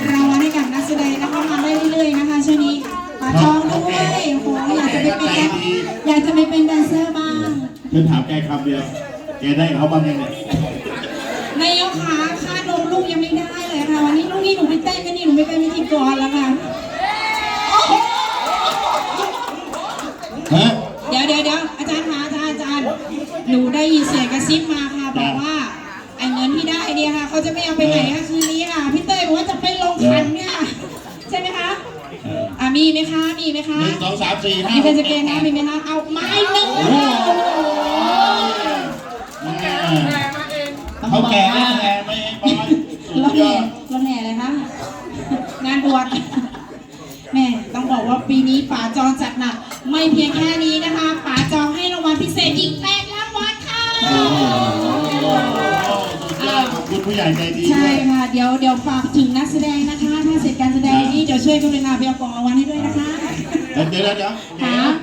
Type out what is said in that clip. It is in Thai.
มอบรางวัลให้กับนักแสดงนะคะมาได้เรื่อยๆนะคะช่วงนี้ปาจองด้วยโอ้โหอยากจะไปเป็นแดนอยากจะไปเป็นแดนเซอร์บ้างฉันถามแกคำเดียวแกได้เขาบ้างยังเนี่ยนายกคะค่านมลูกยังไม่ได้เลยค่ะวันนี้ลูกนี่หนูไปเต้นกันนี่หนูไม่เป็นพิธีกรแล้วค่ะฮะเดี๋ยวเดี๋ยวเดี๋ยวอาจารย์คะอาจารย์อาจารย์หนูได้ยินเสียงกระซิบมาค่ะบอกว่าไอ้เงินที่ได้เนี่ยค่ะเขาจะไม่เอาไปไหนค่ะคืนนี้ค่ะพี่เต้ยบอกว่าจะไปลงขันเนี่ยใช่ไหมคะอะ มีไหมคะ มีไหมคะหนึ่งสองสามสี่ห้ามีเป็นสเกนนะมีไหมคะเอาไม้หนึ่งค่ะโอ้โหเขาแก่แล้วแก่ไม่ให้บอยสุรดถยแห่อดรถแห่เลยคะงานบวชแม่ต้องบอกว่าปีนี้ป๋าจองจัดหนัก ไม่เพียงแค่นี้นะคะป๋าจองให้รางวัลพิเศษอีกแปดรางวัลค่ะโอ้โหสุดยอดขอบคุณผู้ใหญ่ใจดีใช่ด้วยค่ะ เดี๋ยวเดี๋ยวฝากถึงนักแสดง ช่วยกรุณาไปเอากล่องรางวัลให้ด้วยนะคะ เดี๋ยวเดี๋ยวเดี๋ยวค่ะ